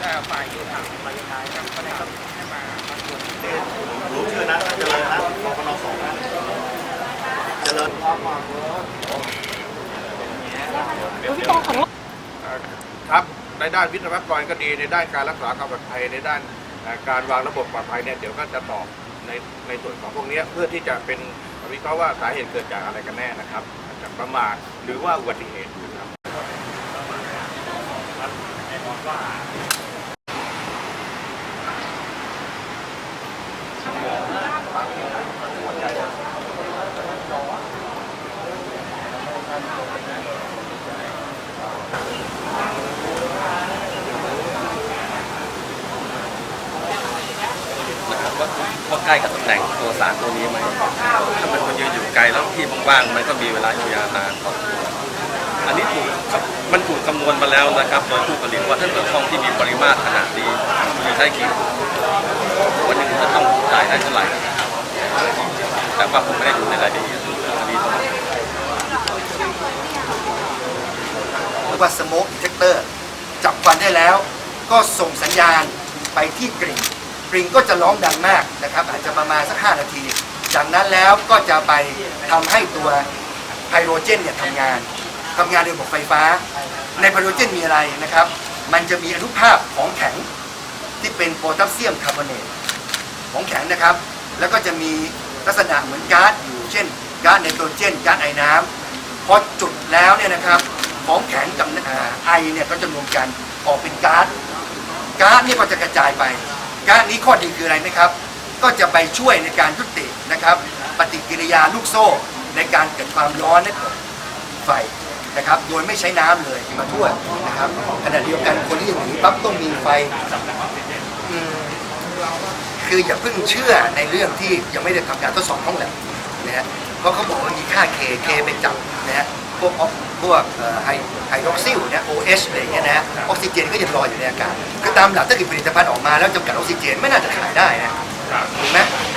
ก็ฝ่ายโยธาฝ่ายโยธาครู้ชื่อนะเจริญนะปปนสองนะเจริญครับในด้านวิศวกรก็ดีในด้านการรักษาความปลอดภัยในด้านการวางระบบปลอดภัยเนี่ยเดี๋ยวก็จะตอบในในส่วนของพวกนี้เพื่อที่จะเป็นวิเคราะห์ว่าสาเหตุเกิดจากอะไรกันแน่นะครับจากประมาทหรือว่าอุบัติเหตุนะครับ นะครับ ว่าว่าใกล้กับตำแหน่งตัวสารตัวนี้ไหมถ้าเป็นคนยืนอยู่ไกลแล้วที่ว่างๆมันก็มีเวลาอยู่ยาวนานอันนี้ถูกมันถูกคำน วณมาแล้วนะครับโดยผู้ผลิตว่าถ้าเกิดห้องที่มีปริมาตรขนาดนี้มีใช้กี่วันหนึ่งจะต้องจ่ายได้เท่าไหร่แต่ว่าผมไม่ได้ดูในรายละเอียดอันนี้ต้องหรือว่าสโมกเทคเตอร์จับควันได้แล้ว ก็ส่งสัญญาณไปที่กริ่งกริ่งก็จะร้องดังมากนะครับ อาจจะประมาณสัก 5 นาที จากนั้นแล้วก็จะไปทำให้ตัวไฮโดรเจนเนี่ยทำงาน ทำงานโดยระบบไฟฟ้า ในไฮโดรเจนมีอะไรนะครับ มันจะมีอนุภาคของแข็งที่เป็นโพแทสเซียมคาร์บอเนตของแข็งนะครับ แล้วก็จะมีลักษณะเหมือนก๊าซอยู่เช่นก๊าซไนโตรเจนก๊าซไอน้ำพอจุดแล้วเนี่ยนะครับของแข็งกับอ่าไอเนี่ยก็จะรวมกันออกเป็นก๊าซก๊าซเนี่ยก็จะกระจายไปก๊าซนี้ข้อดีคืออะไรไหมครับ ก็จะไปช่วยในการยุตินะครับ ปฏิกิริยาลูกโซ่ในการเกิดความร้อนและเกิดไฟ นะครับโดยไม่ใช้น้ำเลยมาทั่วนะครับขณะเดียวกันคนที่อย่างนี้ปั๊บต้องมีไฟอืมคืออย่าเพิ่งเชื่อในเรื่องที่ยังไม่ได้ทำการทดสอบห้องแลบนะฮะเพราะเขาบอกว่ามีค่า K K เป็นจับนะฮะพวกออกพวกเอ่อไฮไฮดรอกซิลเนี่ย OH อะไรอย่างเงี้ยนะฮะออกซิเจนก็ยังลอยอยู่ในอากาศคือตามหลักถ้าเกิดผลิตภัณฑ์ออกมาแล้วจำกัดออกซิเจนไม่น่าจะขายได้นะถูกไหม